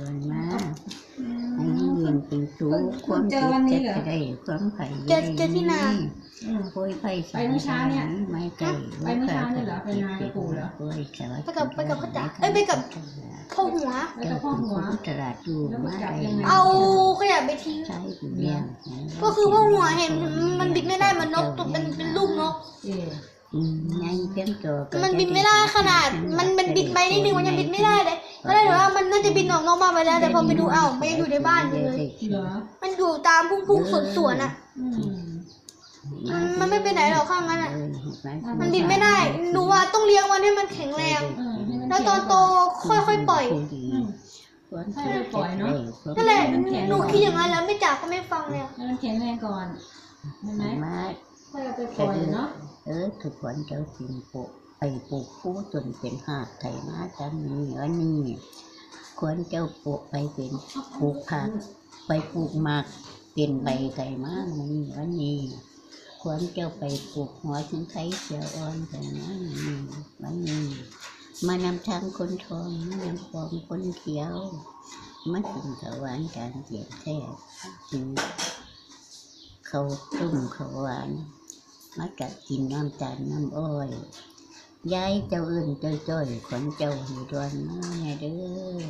ดวนมาให้เงินเป็นสุขความเจ็บจะได้ความไผ่เจอเจอที่นาอืมโอยไผ่ไปเมื่อเช้าเนี่ยไม่ไก่ไปเมื่อเช้าเนี่ยเหรอไปนากับปู่เหรอโอยสวัสไปกับไปกับพ่อจ๋าเอ้ยไปกับพ่อหัวแล้วก็พ่อหัวตลาดอยู่มาได้เอาขยะไปทิ้งใช่อยู่เนี่ยก็คือพ่อหัวเห็นมันบินไม่ได้เหมันนกตัวเป็นเป็นลูกนกเอออืมไงเพียงตัวก็มันบินไม่ได้ขนาด มันมันบินไปนิดนึงมันยังบินไม่ได้เลย ก็เลยว่ามันน่าจะบินออกนอกบ้านไปแล้วแต่พอไปดูเอ้ามันยังอยู่ในบ้านอยู่เลย เหรอมันอยู่ตามพุ่งๆสวนๆอะ อืมมันมันไม่ไปไหนหรอกข้างนั้นอะเออมันบินไม่ได้หนูว่าต้องเลี้ยงมันให้มันแข็งแรง เออให้มัแล้วตอนโตค่อยๆปล่อย นั่นแหละหนูคิดอย่างนั้นแล้วไม่จากก็ไม่ฟังเลยให้มันแข็งแรงก่อนใช่ไหมมาค่เอาไปปล่อยเนาะเออทุกคนเจ้าสิงปลูกไปปลูกผู้จนเป็นหาดไถนาจำนี้อันนี้ควรเจ้าปลูกไปเป็นปลูกผักไปปลูกหมากเป็นใบไถมานี้อันนี้ควรเจ้าไปปลูกหัวถึงไทยเสียวอ่อนไถมานี้อันนี้มานำทางคนทองมานำฟองคนเขียวมาถึงถวานการเกียรติแท้จึงเขาตุ้มเขาหวาน มากัดกินน้ำตาลน้ำอ้อยยายเจ้าอื่นเจ้าจ้อยขนเจ้าหูดวนมาแน่เด้อ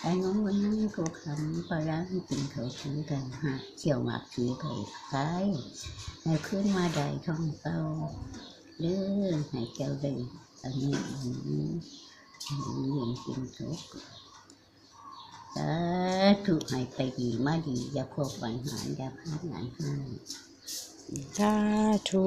ไอ้น้องวันนั้นเขาคำปลาร้าให้กินเขาซื้อกันหาเขี่ยวหมากสีไผ่ขายให้ขึ้นมาได้ท่องเต้าเด้อให้เจ้าได้อันนี้อันนี้อันนี้กินทุกสาธุให้ไปดีมาดีอย่าพบปัญหาอย่าพลาดงานให้ สาธุ